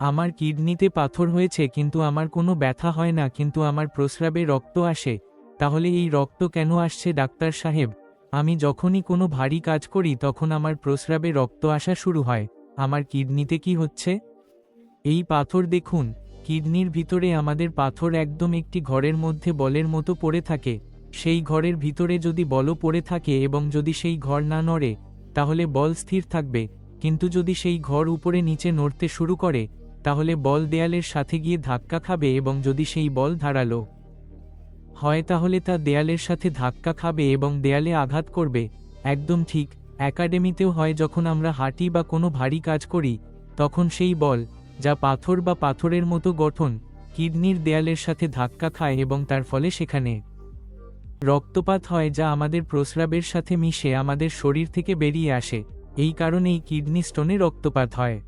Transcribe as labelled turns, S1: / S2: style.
S1: আমার কিডনিতে পাথর হয়েছে কিন্তু আমার কোনো ব্যথা হয় না, কিন্তু আমার প্রস্রাবে রক্ত আসে। তাহলে এই রক্ত কেন আসছে ডাক্তার সাহেব? আমি যখনই কোনো ভারী কাজ করি তখন আমার প্রস্রাবে রক্ত আসা শুরু হয়। আমার কিডনিতে কি হচ্ছে? এই পাথর দেখুন, কিডনির ভিতরে আমাদের পাথর একদম একটি ঘরের মধ্যে বলের মতো পড়ে থাকে। সেই ঘরের ভিতরে যদি বলও পড়ে থাকে এবং যদি সেই ঘর না নড়ে, তাহলে বল স্থির থাকবে। কিন্তু যদি সেই ঘর উপরে নিচে নড়তে শুরু করে তাহলে বল দেয়ালের সাথে গিয়ে ধাক্কা খাবে এবং যদি সেই বল ধারালো হয় তাহলে তা দেয়ালের সাথে ধাক্কা খাবে এবং দেয়ালে আঘাত করবে। একদম ঠিক, একাডেমিতেও হয় যখন আমরা হাঁটি বা কোনো ভারী কাজ করি, তখন সেই বল, যা পাথর বা পাথরের মতো গঠন, কিডনির দেয়ালের সাথে ধাক্কা খায় এবং তার ফলে সেখানে রক্তপাত হয় যা আমাদের প্রস্রাবের সাথে মিশে আমাদের শরীর থেকে বেরিয়ে আসে। এই কারণেই কিডনি স্টোনে রক্তপাত হয়।